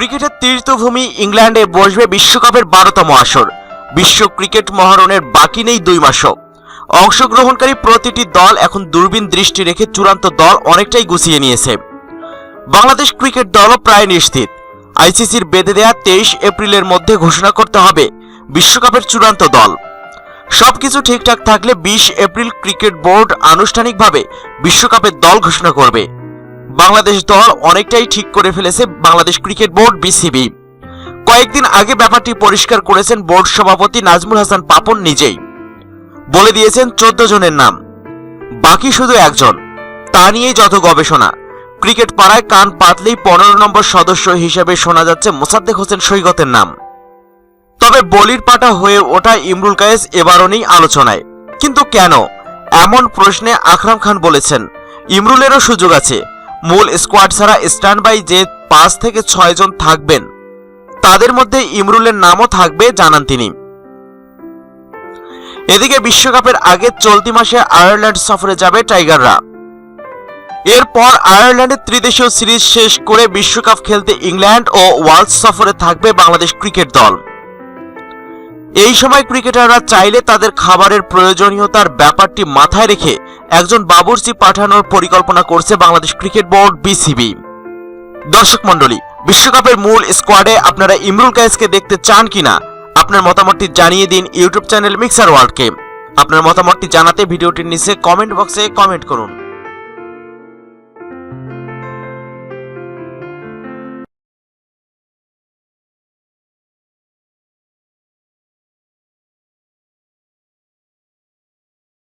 ক্রিকেটের তীর্থভূমি ইংল্যান্ডে বসবে বিশ্বকাপের বারোতম আসর। বিশ্ব ক্রিকেট মহারণের বাকি নেই দুই মাসও। অংশগ্রহণকারী প্রতিটি দল এখন দূরবীন দৃষ্টি রেখে চূড়ান্ত দল অনেকটাই গুছিয়ে নিয়েছে। বাংলাদেশ ক্রিকেট দলও প্রায় নিশ্চিত। আইসিসির বেঁধে দেয়া তেইশ এপ্রিলের মধ্যে ঘোষণা করতে হবে বিশ্বকাপের চূড়ান্ত দল। সবকিছু ঠিকঠাক থাকলে বিশ এপ্রিল ক্রিকেট বোর্ড আনুষ্ঠানিকভাবে বিশ্বকাপের দল ঘোষণা করবে। বাংলাদেশ দল অনেকটাই ঠিক করে ফেলেছে বাংলাদেশ ক্রিকেট বোর্ড বিসিবি। কয়েকদিন আগে ব্যাপারটি পরিষ্কার করেছেন বোর্ড সভাপতি নাজমুল হাসান পাপন নিজেই। বলে দিয়েছেন চোদ্দ জনের নাম। বাকি শুধু একজন। তা নিয়েই যত গবেষণা। ক্রিকেট পাড়ায় কান পাতলেই পনেরো নম্বর সদস্য হিসেবে শোনা যাচ্ছে মোসাদ্দেক হোসেন সৈকতের নাম। তবে বলির পাটা হয়ে ওঠা ইমরুল কায়েস এবারও নেই আলোচনায়। কিন্তু কেন? এমন প্রশ্নে আকরাম খান বলেছেন, ইমরুলেরও সুযোগ আছে। মূল স্কোয়াড ছাড়া স্ট্যান্ড যে পাঁচ থেকে ছয় জন থাকবেন, তাদের মধ্যে ইমরুলের নামও থাকবে, জানান তিনি। এদিকে বিশ্বকাপের আগে চলতি মাসে আয়ারল্যান্ড সফরে যাবে টাইগাররা। এরপর আয়ারল্যান্ডের ত্রিদেশীয় সিরিজ শেষ করে বিশ্বকাপ খেলতে ইংল্যান্ড ও ওয়ার্ল্ড সফরে থাকবে বাংলাদেশ ক্রিকেট দল। এই সময় ক্রিকেটাররা চাইলে তাদের খাবারের প্রয়োজনীয়তার ব্যাপারটি মাথায় রেখে একজন বাবুর্চি পাঠানোর পরিকল্পনা করছে বাংলাদেশ ক্রিকেট বোর্ড, বিসিবি। দর্শক মণ্ডলী, বিশ্বকাপের মূল স্কোয়াডে আপনারা ইমরুল কায়েসকে দেখতে চান কিনা? আপনার মতামতটি জানিয়ে দিন ইউটিউব চ্যানেল মিক্সার ওয়ার্ল্ডকে। আপনার মতামতটি জানাতে ভিডিওটির নিচে কমেন্ট বক্সে কমেন্ট করুন।